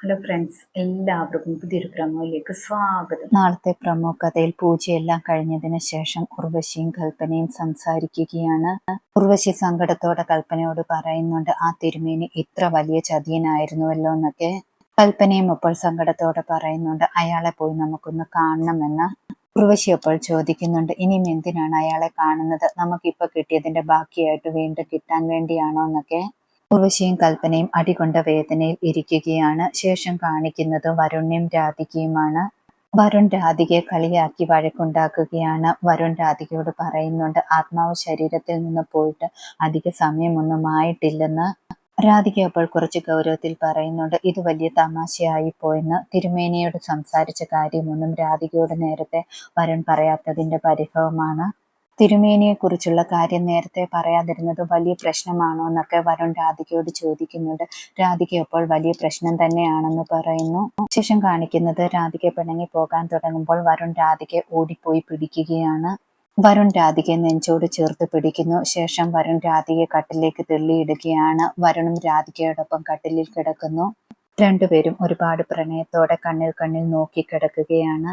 Hello friends എല്ലാവർക്കും പുതിയൊരു പ്രമോയിലേക്ക് സ്വാഗതം. നാളത്തെ പ്രമോ കഥയിൽ പൂജയെല്ലാം കഴിഞ്ഞതിന് ശേഷം ഉർവശിയും കൽപ്പനയും സംസാരിക്കുകയാണ്. ഉർവശി സങ്കടത്തോടെ കൽപ്പനയോട് പറയുന്നുണ്ട് ആ തിരുമേനി ഇത്ര വലിയ ചതിയനായിരുന്നുവല്ലോ എന്നൊക്കെ. കൽപ്പനയും അപ്പോൾ സങ്കടത്തോടെ പറയുന്നുണ്ട് അയാളെ പോയി നമുക്കൊന്ന് കാണണമെന്ന്. ഉർവശി അപ്പോൾ ചോദിക്കുന്നുണ്ട് ഇനിയും എന്തിനാണ് അയാളെ കാണുന്നത്? നമുക്കിപ്പോ കിട്ടിയതിന്റെ ബാക്കിയായിട്ട് വീണ്ടും കിട്ടാൻ വേണ്ടിയാണോ എന്നൊക്കെ. ഉർവശിയും കൽപ്പനയും അടികൊണ്ട വേദനയിൽ ഇരിക്കുകയാണ്. ശേഷം കാണിക്കുന്നത് വരുണ്യം രാധികയുമാണ്. വരുൺ രാധികയെ കളിയാക്കി വഴക്കുണ്ടാക്കുകയാണ്. വരുൺ രാധികയോട് പറയുന്നുണ്ട് ആത്മാവ് ശരീരത്തിൽ നിന്ന് പോയിട്ട് അധിക സമയമൊന്നും ആയിട്ടില്ലെന്ന്. രാധിക അപ്പോൾ കുറച്ച് ഗൗരവത്തിൽ പറയുന്നുണ്ട് ഇത് വലിയ തമാശയായി പോയെന്ന്. തിരുമേനിയോട് സംസാരിച്ച കാര്യമൊന്നും രാധികയോട് നേരത്തെ വരുൺ പറയാത്തതിന്റെ പരിഭവമാണ്. തിരുമേനിയെക്കുറിച്ചുള്ള കാര്യം നേരത്തെ പറയാതിരുന്നത് വലിയ പ്രശ്നമാണോ എന്നൊക്കെ വരുൺ രാധികയോട് ചോദിക്കുന്നുണ്ട്. രാധിക ഇപ്പോൾ വലിയ പ്രശ്നം തന്നെയാണെന്ന് പറയുന്നു. ശേഷം കാണിക്കുന്നത് രാധിക പിണങ്ങി പോകാൻ തുടങ്ങുമ്പോൾ വരുൺ രാധികയെ ഓടിപ്പോയി പിടിക്കുകയാണ്. വരുൺ രാധികയെ നെഞ്ചോട് ചേർത്ത് പിടിക്കുന്നു. ശേഷം വരുൺ രാധികയെ കട്ടിലേക്ക് തെള്ളിയിടുകയാണ്. വരുണും രാധികയോടൊപ്പം കട്ടിലിൽ കിടക്കുന്നു. രണ്ടുപേരും ഒരുപാട് പ്രണയത്തോടെ കണ്ണിൽ കണ്ണിൽ നോക്കി കിടക്കുകയാണ്.